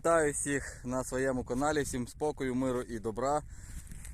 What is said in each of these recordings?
Вітаю всіх на своєму каналі, всім спокою, миру і добра.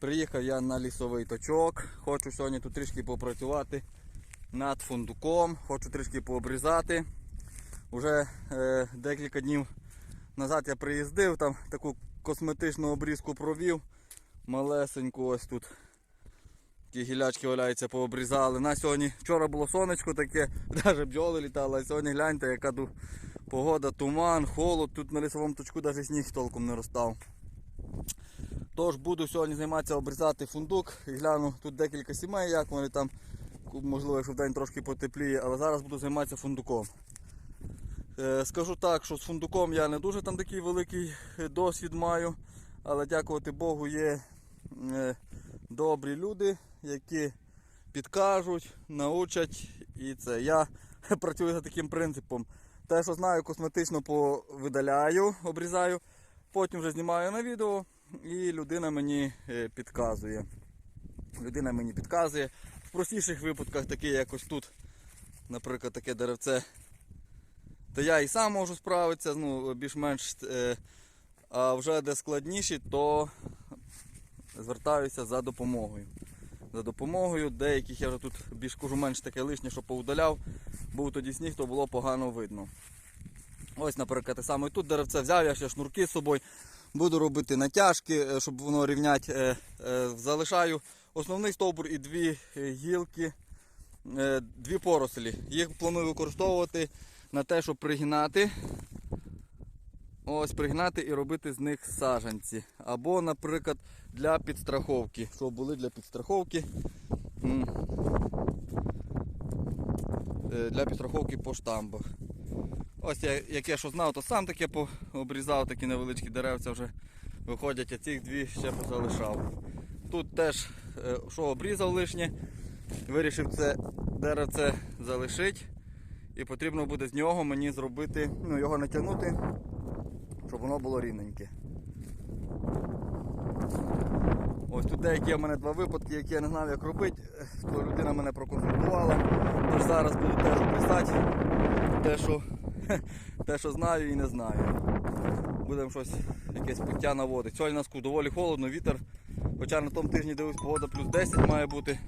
Приїхав я на лісовий точок. Хочу сьогодні тут трішки попрацювати над фундуком, хочу трішки пообрізати. Уже е, декілька днів назад я приїздив, там таку косметичну обрізку провів. Малесеньку ось тут. Такі гілячки валяються, пообрізали. На сьогодні вчора було сонечко таке, навіть бджоли літали, а сьогодні гляньте, яка тут погода, туман, холод. Тут на лісовому точку навіть сніг толком не розстав. Тож буду сьогодні займатися обрізати фундук гляну тут декілька сімей, як вони там, можливо, якщо в день трошки потепліє, але зараз буду займатися фундуком. Е, Скажу так, що з фундуком я не дуже там такий великий е, досвід маю, але дякувати Богу є е, добрі люди, які підкажуть, научать. І це я працюю за таким принципом. Те, що знаю, косметично повидаляю, обрізаю, потім вже знімаю на відео і людина мені е, підказує. Людина мені підказує. В простіших випадках, такі як ось тут, наприклад, таке деревце, то я і сам можу справитися, ну, більш-менш. е, А вже де складніші, то звертаюся за допомогою. За допомогою деяких я вже тут більш кажу менш таке лишнє, що поудаляв. Був тоді сніг, то було погано видно. Ось, наприклад, те саме тут деревце взяв, я ще шнурки з собою. Буду робити натяжки, е, щоб воно рівнять. Е, е, Залишаю основний стовбур і дві гілки, дві порослі. Їх планую використовувати на те, щоб пригинати. Ось пригнати і робити з них саджанці. Або, наприклад, для підстраховки. Щоб були для підстраховки. Е, Для підстраховки по штамбах. Ось я яке що знав, то сам таке обрізав, такі невеличкі деревця вже виходять, а цих дві ще позалишав. Тут теж, е, що обрізав лишнє, вирішив це деревце залишити. І потрібно буде з нього мені зробити, ну його натягнути, щоб воно було рівненьке. Ось тут деякі в мене два випадки, які я не знав, як робити, то людина мене проконсультувала. Тож зараз буду теж описати те, що, те, що знаю і не знаю. Будемо щось, якесь пуття наводити. Сьогодні у нас доволі холодно, вітер. Хоча на тому тижні дивлюсь, погода плюс 10 має бути.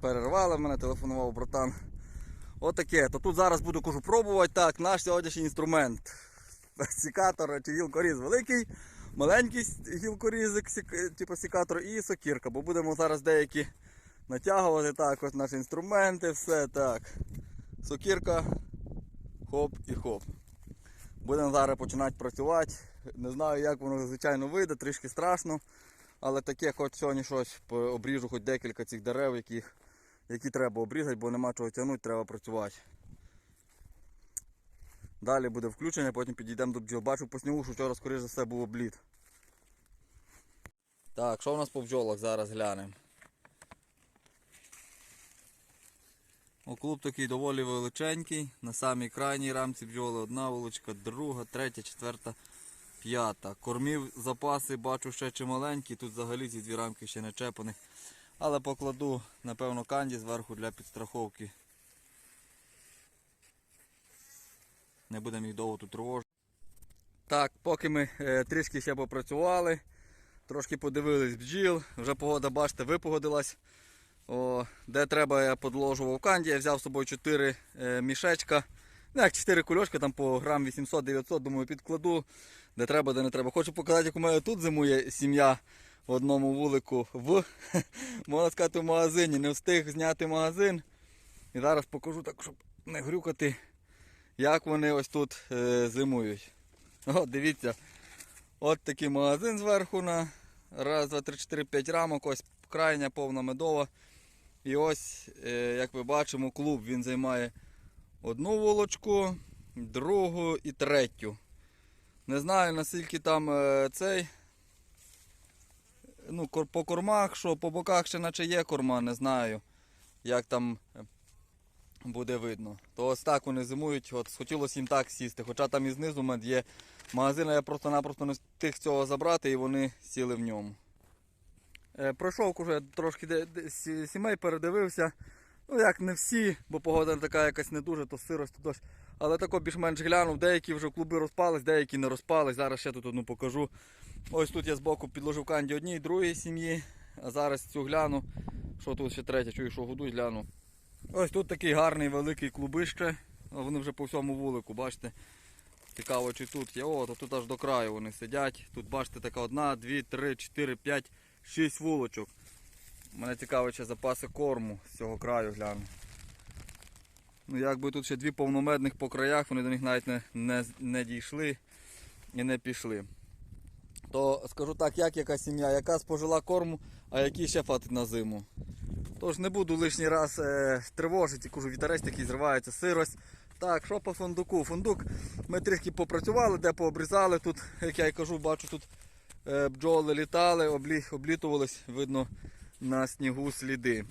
Перервали мене, телефонував братан. Отаке. То тут зараз буду кажу, пробувати так, наш сьогоднішній інструмент. Сікатор чи гілкоріз великий, маленький гілкорізик, типу сікатор і сокірка, бо будемо зараз деякі натягувати так, ось наші інструменти, все так. Сокірка, хоп і хоп. Будемо зараз починати працювати. Не знаю, як воно звичайно вийде, трішки страшно. Але таке, хоч сьогодні щось обріжу, хоч декілька цих дерев, яких, які треба обрізати, бо нема чого тягнути, треба працювати. Далі буде включення, потім підійдемо до бджіл. Бачу по снігу, що вчора, скоріш за все, був обліт. Так, що у нас по бджолах зараз глянемо. О, клуб такий доволі величенький. На самій крайній рамці бджоли одна вуличка, друга, третя, четверта, п'ята. Кормів запаси бачу ще чималенькі, тут взагалі ці дві рамки ще не чепані. Але покладу, напевно, канді зверху для підстраховки. Не будемо їх довго тут тривожити. Так, поки ми е, трішки ще попрацювали, трошки подивились бджіл, вже погода, бачите, випогодилась. О, де треба, я подложував канді, я взяв з собою 4 е, мішечка. Ну, як 4 кульочка, там по грам 800-900, думаю, підкладу. Де треба, де не треба. Хочу показати, як у мене тут зимує сім'я в одному вулику в, можна сказати, в магазині. Не встиг зняти магазин. І зараз покажу так, щоб не грюкати, як вони ось тут е, зимують. О, дивіться. От такий магазин зверху на раз, два, три, чотири, п'ять рамок. Ось крайня повна медова. І ось, е, як ми бачимо, клуб він займає одну вулочку, другу і третю. Не знаю наскільки там е, цей. Ну, по кормах, що по боках ще наче є корма, не знаю, як там е, буде видно. То ось так вони зимують, от хотілося їм так сісти. Хоча там і знизу мене є магазин, я просто-напросто не встиг цього забрати і вони сіли в ньому. Е, Пройшов уже трошки сімей, передивився. Ну як не всі, бо погода така якась не дуже, то сирость, то дощ. Але тако більш-менш глянув, деякі вже клуби розпались, деякі не розпались. Зараз ще тут одну покажу. Ось тут я збоку підложив канді одній, другій сім'ї. А зараз цю гляну. Що тут ще третя, чую, що годують, гляну. Ось тут такий гарний великий клубище. Вони вже по всьому вулику, бачите. Цікаво, чи тут є. О, то тут аж до краю вони сидять. Тут бачите така одна, дві, три, чотири, п'ять, шість вулочок. Мене цікаво, чи запаси корму з цього краю гляну. Ну якби тут ще дві повномедних по краях, вони до них навіть не, не, не дійшли і не пішли. То скажу так, як яка сім'я, яка спожила корму, а які ще фатить на зиму. Тож не буду лишній раз е, тривожити, кажу, вітерець такий зривається, сирость. Так, що по фундуку? Фундук ми трішки попрацювали, де пообрізали. Тут, як я і кажу, бачу, тут е, бджоли літали, облі, облітувались, видно на снігу сліди.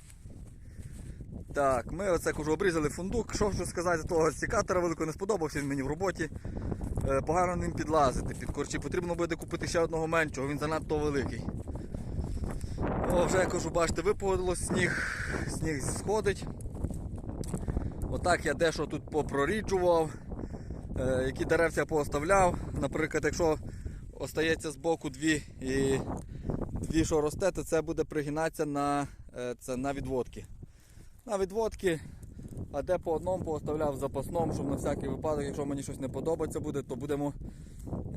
Так, ми оце кажу, обрізали фундук. Що хочу сказати, того секатора великого не сподобався він мені в роботі. Е, погано ним підлазити під корчі. Потрібно буде купити ще одного меншого, він занадто великий. О, вже кажу, бачите, випогодилось сніг, сніг сходить. Отак я дещо тут попроріджував, е, які деревця пооставляв. Наприклад, якщо остається з боку дві і дві, що росте, то це буде пригинатися на, е, це, на відводки. На відводки, а де по одному пооставляв в запасному, щоб на всякий випадок, якщо мені щось не подобається буде, то будемо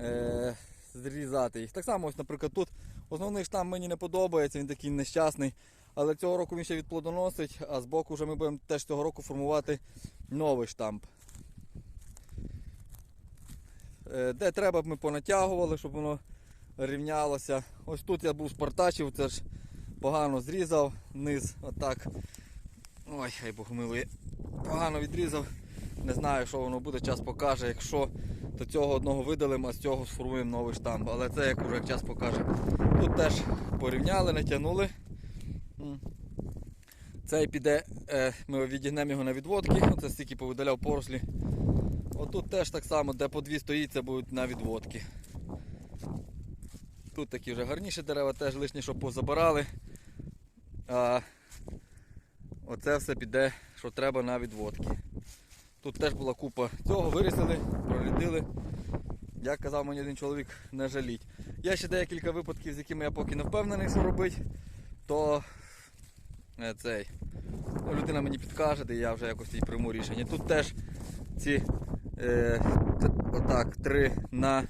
е, зрізати їх. Так само, ось, наприклад, тут основний штам мені не подобається, він такий нещасний. Але цього року він ще відплодоносить, а збоку вже ми будемо теж цього року формувати новий штамп. Е, Де треба ми понатягували, щоб воно рівнялося. Ось тут я був спартачив, це ж погано зрізав низ, отак. Ой, хай Бог милує. Погано відрізав. Не знаю, що воно буде, час покаже. Якщо то цього одного видалимо, а з цього сформуємо новий штамп. Але це як уже час покаже. Тут теж порівняли, натягнули. Цей піде, е, ми відігнемо його на відводки, оце стільки повидаляв порослі. Отут теж так само, де по дві стоїть, це будуть на відводки. Тут такі вже гарніші дерева, теж лишні, щоб позабирали. Оце все піде, що треба на відводки. Тут теж була купа цього, вирізали, прорядили. Як казав мені один чоловік, не жаліть. Є ще декілька випадків, з якими я поки не впевнений, що робити, то е, цей, людина мені підкаже, де я вже якось і прийму рішення. Тут теж ці е, отак, три на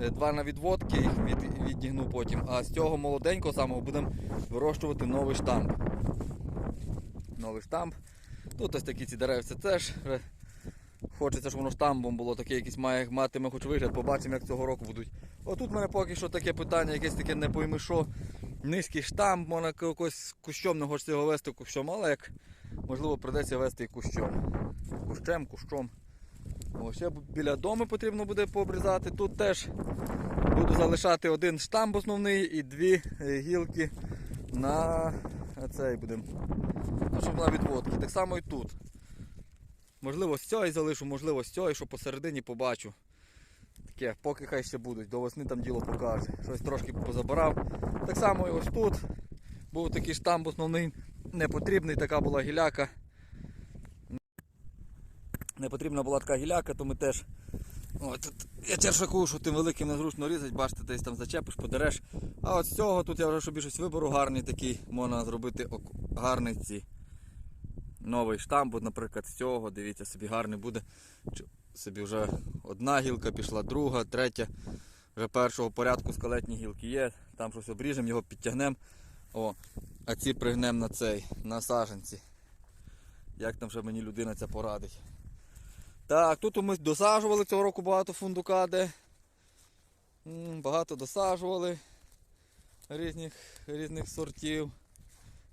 е, два на відводки, їх від, відігну потім. А з цього молоденького самого будемо вирощувати новий штамп. Новий штамп. Тут ось такі ці деревця теж. е, Хочеться, щоб воно штамбом було таке, якийсь має матиме хоч вигляд, побачимо, як цього року будуть. Отут мене поки що таке питання, якесь таке не пойми що. Низький штамп, можна якось кущом, не хочеться його вести кущом, але як можливо придеться вести і кущом. Кущем, кущом. О, ще біля дому потрібно буде пообрізати. Тут теж буду залишати один штамп основний і дві е, гілки на цей будемо. Ну, щоб на відводки. Так само і тут. Можливо, з цієї залишу, можливо, з цієї, що посередині побачу. Таке, поки хай ще будуть, до весни там діло покаже. Щось трошки позабирав. Так само і ось тут. Був такий штамп основний, непотрібний, така була гіляка. Не потрібна була така гіляка, то ми теж. От, я чершаку, що тим великим незручно різати, бачите, десь там зачепиш, подереш. А от з цього тут я вже собі щось виберу гарний такий, можна зробити гарний ці. Новий штамп, от, наприклад, з цього, дивіться, собі гарний буде. Собі вже одна гілка пішла, друга, третя. Вже першого порядку скелетні гілки є. Там щось обріжемо, його підтягнемо. О, а ці пригнемо на цей, на саженці. Як там вже мені людина ця порадить. Так, тут ми досаджували цього року багато фундука, де багато досаджували різних, різних сортів.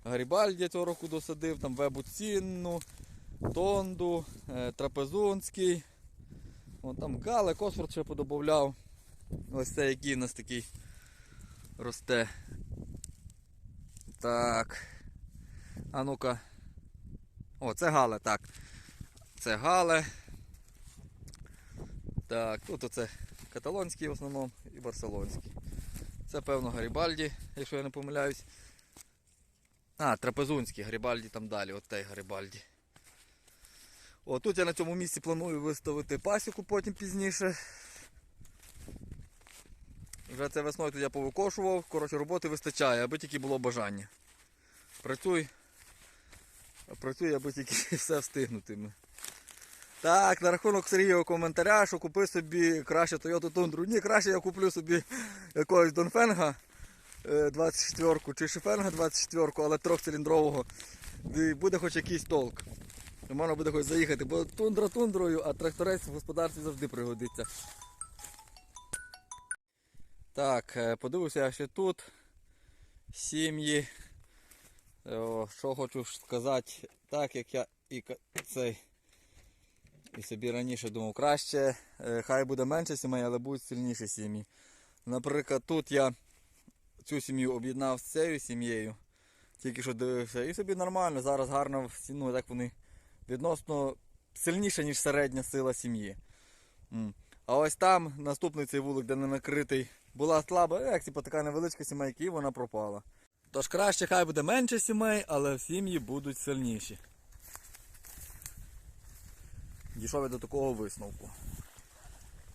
Гарібальді цього року досадив, там вебуцінну, тонду, е, трапезунський. Вон там гале, косфорд ще подобавляв. Ось це який у нас такий росте. Так. А ну-ка. О, це гале, так. Це гале. Так, тут оце каталонський в основному і барселонський. Це певно Гарібальді, якщо я не помиляюсь. А, трапезунський, Гарібальді там далі, от той Гарібальді. О, тут я на цьому місці планую виставити пасіку потім пізніше. Вже це весною тут я повикошував. Коротше, роботи вистачає, аби тільки було бажання. Працюй. Працюй, аби тільки все встигнути. Так, на рахунок Сергійого коментаря, що купи собі краще Toyota Tundra. Ні, краще я куплю собі якогось Донфенга 24 чи Шифенга 24, але трьохциліндрового. Буде хоч якийсь толк. Можна буде хоч заїхати, бо тундра тундрою, а тракторець в господарстві завжди пригодиться. Так, е, подивився я ще тут. Сім'ї. Що хочу сказати, так як я і цей. І собі раніше думав, краще, е, хай буде менше сімей, але будуть сильніші сім'ї. Наприклад, тут я цю сім'ю об'єднав з цією сім'єю. Тільки що дивився. І собі нормально, зараз гарно, ну так вони відносно сильніше, ніж середня сила сім'ї. А ось там наступний цей вулик, де не накритий, була слаба, як типу, така невеличка сімейка, і вона пропала. Тож краще хай буде менше сімей, але сім'ї будуть сильніші. Дійшов я до такого висновку.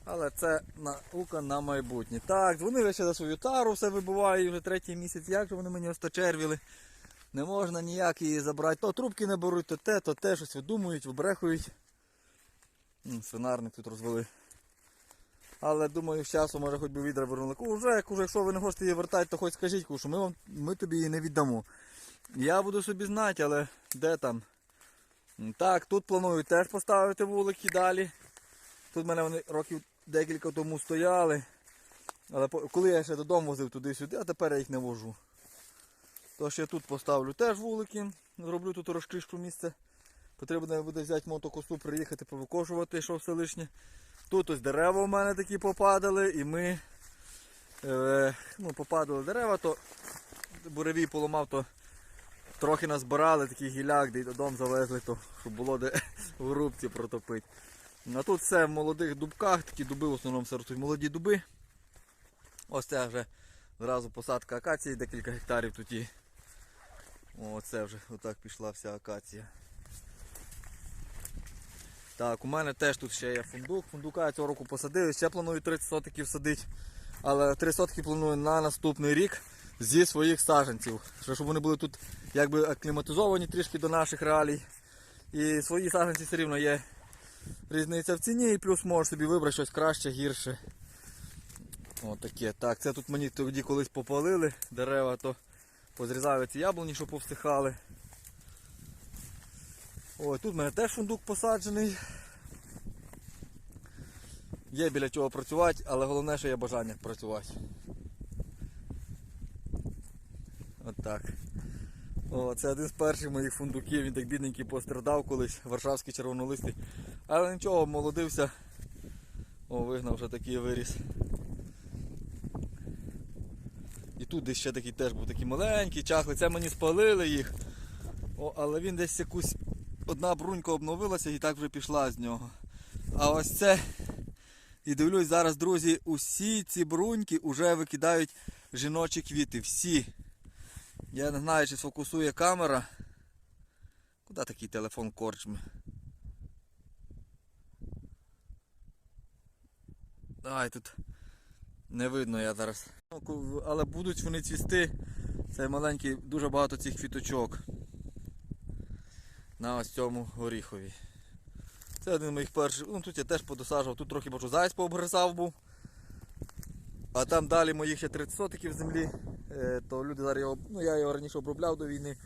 Але це наука на майбутнє. Так, дзвонили ще за свою тару, все вибуває вже третій місяць. Як же вони мені осточервіли? Не можна ніяк її забрати. То трубки не беруть, то те, то те, щось видумують, вибрехують. Свинарник тут розвели. Але думаю, з часу може хоч би відра вернули. Уже, якщо ви не хочете її вертати, то хоч скажіть, ку, що ми, вам, ми тобі її не віддамо. Я буду собі знати, але де там? Так, тут планую теж поставити вулики далі. Тут в мене вони років декілька тому стояли. Але коли я ще додому возив туди-сюди, а тепер я їх не вожу. Тож я тут поставлю теж вулики, зроблю тут розчищу місце. Потрібно буде взяти мотокосу, приїхати, повикошувати, що все лишнє. Тут ось дерева у мене такі попадали, і ми е, ну, попадали дерева, то буревій поламав, то трохи назбирали таких гіляк, де й додому завезли, то, щоб було де в рубці протопити. А тут все в молодих дубках, такі дуби в основному все ростуть молоді дуби. Ось це вже зразу посадка акації, декілька гектарів тут є. О, це вже отак пішла вся акація. Так, у мене теж тут ще є фундук. Фундука я цього року посадив, ще планую 30 сотиків садити. Але 3 сотки планую на наступний рік зі своїх саджанців. Що, Щоб вони були тут якби акліматизовані трішки до наших реалій. І свої саджанці все рівно є різниця в ціні, і плюс можеш собі вибрати щось краще, гірше. Отаке. Так, це тут мені тоді колись попалили дерева, то позрізали ці яблуні, що повстихали. Ой, тут в мене теж фундук посаджений. Є біля чого працювати, але головне, що є бажання працювати. От так. О, це один з перших моїх фундуків, він так бідненький пострадав колись, варшавський червонолистий. Але нічого, молодився. О, вигнав вже такий виріс. І тут десь ще такий теж був такий маленький, чахлий. Це мені спалили їх. О, але він десь якусь одна брунька обновилася і так вже пішла з нього. А ось це. І дивлюсь, зараз, друзі, усі ці бруньки вже викидають жіночі квіти. Всі. Я не знаю, чи сфокусує камера. Куди такий телефон корчми? Ай, тут не видно я зараз. Але будуть вони цвісти. Це маленький, дуже багато цих квіточок. На ось цьому горіхові. Це один з моїх перших. Ну тут я теж подосаджував, тут трохи бачу зайць пообгризав був. А там далі моїх ще 30 сотиків землі. Е, то люди зараз його, ну я його раніше обробляв до війни.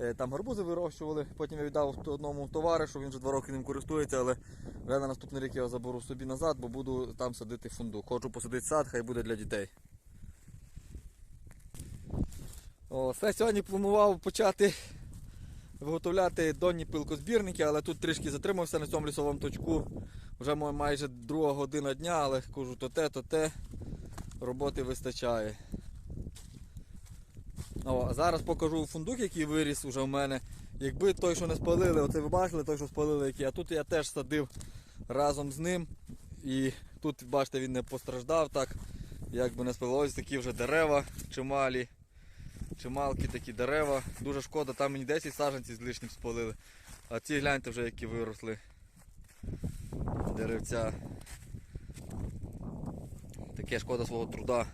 Е, Там гарбузи вирощували, потім я віддав одному товаришу, він вже два роки ним користується, але вже на наступний рік я його заберу собі назад, бо буду там садити фундук. Хочу посадити сад, хай буде для дітей. О, сьогодні планував почати виготовляти донні пилкозбірники, але тут трішки затримався на цьому лісовому точку. Вже майже друга година дня, але кажу, то те, то те. Роботи вистачає. О, зараз покажу фундук, який виріс уже в мене. Якби той, що не спалили, оце ви бачили, той, що спалили, який, а тут я теж садив разом з ним. І тут, бачите, він не постраждав так, якби не спалилось такі вже дерева чималі. Чималкі такі дерева. Дуже шкода, там мені 10 саджанців з лишнім спалили. А ці гляньте вже які виросли. Деревця. Таке шкода свого труда.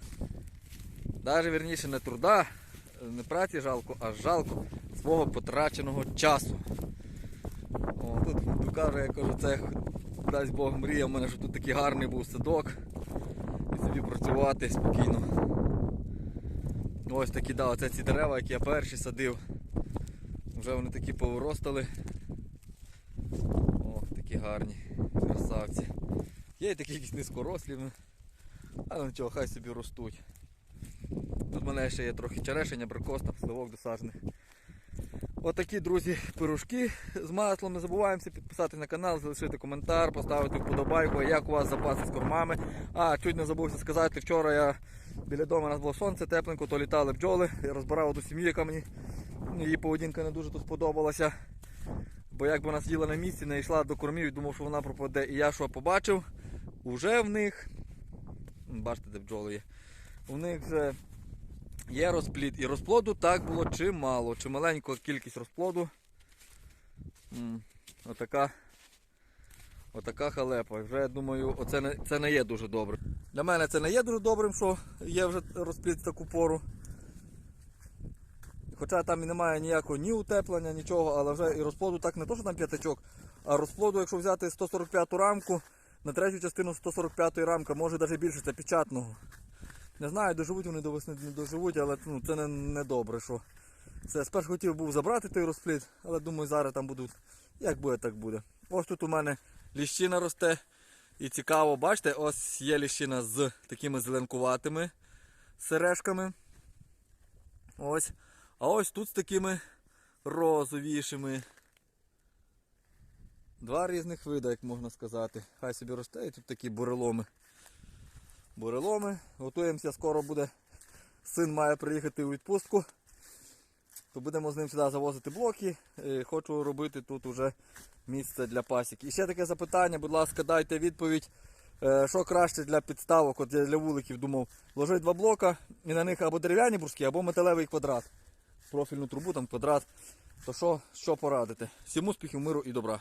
Навіть вірніше не труда, не праці жалко, а жалко свого потраченого часу. О, тут докаже, я кажу, це дасть Бог мрія, в мене щоб тут такий гарний був садок. І собі працювати спокійно. Ось такі, да, оце ці дерева, які я перші садив. Вже вони такі повиростали. О, такі гарні красавці. Є такі якісь низькорослі, ну, але нічого, хай собі ростуть. Тут в мене ще є трохи черешень, абрикос, там сливок досаджених. Отакі, друзі, пирожки з маслом. Не забуваємося підписати на канал, залишити коментар, поставити вподобайку, як у вас запаси з кормами. А, чуть не забувся сказати, вчора я біля дому у нас було сонце, тепленько, то літали бджоли. Я розбирав одну сім'ю, яка мені її поведінка не дуже тут сподобалася. Бо як би вона сиділа на місці, не йшла до кормів і думав, що вона пропаде. І я що побачив, уже в них. Бачите, де бджоли є. У них вже є розплід. І розплоду так було чимало, чималенька кількість розплоду. Отака, отака халепа. Вже я думаю, оце не, це не є дуже добре. Для мене це не є дуже добрим, що є вже розплід таку пору. Хоча там і немає ніякого ні утеплення, нічого, але вже і розплоду так не то, що там п'ятачок, а розплоду, якщо взяти 145 рамку, на третю частину 145 рамка, може навіть більше, це печатного. Не знаю, доживуть вони до весни, не доживуть, але ну, це не, не добре. що. Це спершу хотів був забрати той розплід, але думаю, зараз там будуть. Як буде, так буде. Ось тут у мене ліщина росте. І цікаво, бачите, ось є ліщина з такими зеленкуватими сережками. Ось. А ось тут з такими розовішими. Два різних вида, як можна сказати. Хай собі росте і тут такі буреломи. Буреломи. Готуємося, скоро буде. Син має приїхати у відпустку. То будемо з ним сюди завозити блоки. Е, Хочу робити тут уже місце для пасік. І ще таке запитання, будь ласка, дайте відповідь. Е, Що краще для підставок, от я для вуликів думав, ложити два блока і на них або дерев'яні бруски, або металевий квадрат. Профільну трубу, там квадрат. То що, що порадити? Всім успіхів, миру і добра.